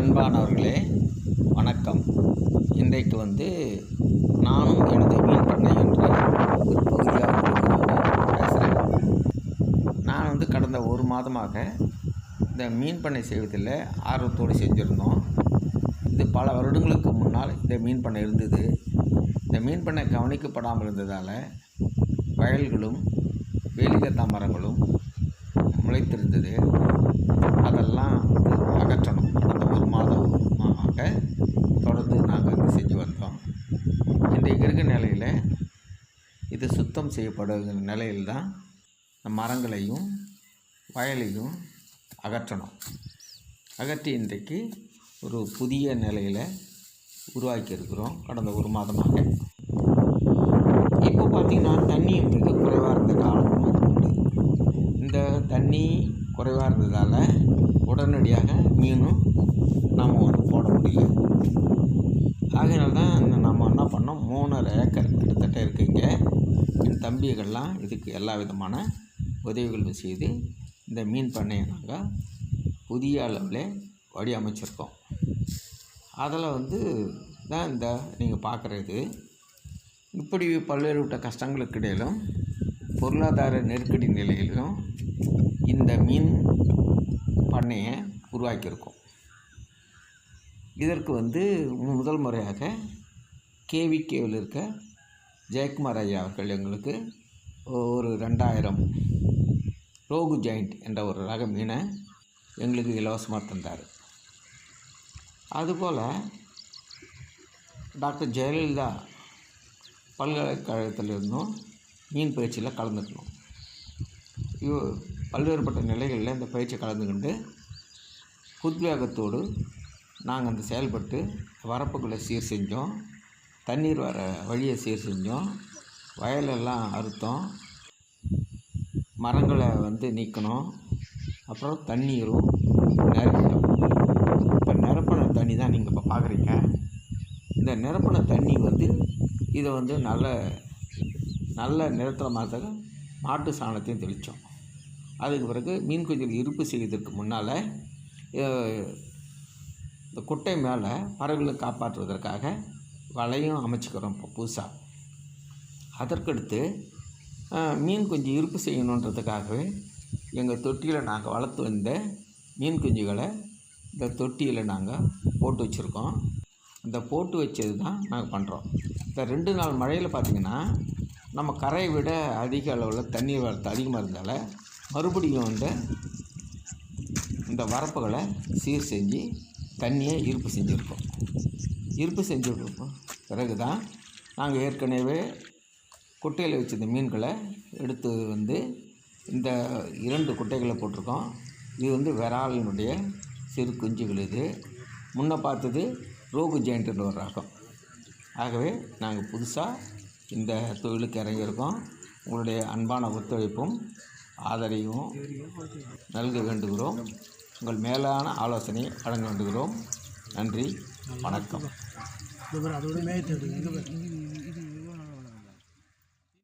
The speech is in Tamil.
அன்பானவர்களே வணக்கம். இன்றைக்கு வந்து நானும் எனது மீன் பண்ணை என்ற ஒரு பகுதியாக பேசுகிறேன் நான் வந்து கடந்த ஒரு மாதமாக இந்த மீன் பண்ணை செய்வதில் ஆர்வத்தோடு செஞ்சுருந்தோம். இது பல வருடங்களுக்கு முன்னால் இந்த மீன் பண்ணை இருந்தது. இந்த மீன் பண்ணை கவனிக்கப்படாமல் இருந்ததால் வயல்களும் வேலிகத்தா மரங்களும் முளைத்திருந்தது. அதெல்லாம் அகற்றணும். கடந்த ஒரு தொடர்ந்து நாங்கள் வந்து செஞ்சு வந்தோம். இன்றைக்கு இருக்க நிலையில் இது சுத்தம் செய்யப்படுகிற நிலையில் தான் இந்த மரங்களையும் வயலையும் அகற்றணும். அகற்றி இன்றைக்கு ஒரு புதிய நிலையில் உருவாக்கி இருக்கிறோம் கடந்த ஒரு மாதமாக. இப்போ பார்த்திங்கன்னா தண்ணி மிக குறைவாக இருந்த காலமும் உண்டு. இந்த தண்ணி குறைவாக இருந்ததால் உடனடியாக மீனும் நாம் வந்து ஆகையினால தான் இந்த நம்ம என்ன பண்ணோம்? மூணரை ஏக்கர் கிட்டத்தட்ட இருக்குங்க. என் தம்பிகள்லாம் இதுக்கு எல்லா விதமான உதவிகளும் செய்து இந்த மீன் பண்ணையை நாங்கள் புதிய அளவில் வடிவமைச்சிருக்கோம் அதில் வந்து தான் இந்த நீங்கள் பார்க்குறது இப்படி பல்வேறுபட்ட கஷ்டங்களுக்கு இடையிலும் பொருளாதார நெருக்கடி நிலையிலும் இந்த மீன் பண்ணையை உருவாக்கியிருக்கோம். இதற்கு வந்து முதல் முறையாக கேவிகேவில் இருக்க ஜெயக்குமார் ஐயா அவர்கள் எங்களுக்கு ஒரு ரெண்டாயிரம் ரோகு ஜாயிண்ட் என்ற ஒரு ரக மீனை எங்களுக்கு இலவசமாக தந்தார். அதுபோல் டாக்டர் ஜெயலலிதா பல்கலைக்கழகத்திலிருந்தும் மீன் பயிற்சியில் கலந்துக்கணும் இவ் பல்வேறுபட்ட நிலைகளில் இந்த பயிற்சி கலந்துக்கொண்டு உத்வேகத்தோடு நாங்கள் அந்த செயல்பட்டு வரப்புக்குள்ளே சீர் செஞ்சோம். தண்ணீர் வர வழியை சீர் செஞ்சோம். வயலெல்லாம் அறுத்தோம். மரங்களை வந்து நீக்கணும். அப்புறம் தண்ணீரும் நிரப்பிட்டோம் இப்போ நிரப்பின தண்ணி தான் நீங்கள் இப்போ பார்க்குறீங்க. இந்த நிரப்பின தண்ணி வந்து இதை வந்து நல்ல நல்ல நிறத்தில் மாற்ற மாட்டு சாணத்தையும் தெளித்தோம். அதுக்கு பிறகு மீன் குஞ்சுகள் இருப்பு செய்வதற்கு முன்னால் இந்த குட்டை மேலே பறவைகளை காப்பாற்றுவதற்காக வலையும் அமைச்சிக்கிறோம் இப்போ புதுசாக அதற்கடுத்து மீன் குஞ்சு இருப்பு செய்யணுன்றதுக்காகவே எங்கள் தொட்டியில் நாங்கள் வளர்த்து வந்த மீன் குஞ்சுகளை இந்த தொட்டியில் நாங்கள் போட்டு வச்சுருக்கோம். இந்த போட்டு வச்சது தான் நாங்கள் பண்ணுறோம் இந்த ரெண்டு நாள் மழையில் பார்த்திங்கன்னா நம்ம கரையை விட அதிக அளவில் தண்ணீர் வரத்து அதிகமாக இருந்தால மறுபடியும் வந்து இந்த வரப்புகளை சீர் செஞ்சு தண்ணியை இருப்பு செஞ்சுருக்கோம் இருப்பு செஞ்சுருக்கோம் பிறகு தான் நாங்கள் ஏற்கனவே குட்டையில் வச்சிருந்த மீன்களை எடுத்து வந்து இந்த இரண்டு குட்டைகளை போட்டிருக்கோம். இது வந்து விராலினுடைய சிறு குஞ்சுகள் இது. முன்னே பார்த்தது ரோகு ஜெயின்ட்டுன்ற ஒரு ரகம். ஆகவே நாங்கள் புதுசாக இந்த தொழிலுக்கு இறங்கியிருக்கோம். உங்களுடைய அன்பான ஒத்துழைப்பும் ஆதரவும் நல்க வேண்டுகிறோம். உங்கள் மேலான ஆலோசனை வழங்க வேண்டுகிறோம். நன்றி. வணக்கம். அதோட மேய்த்து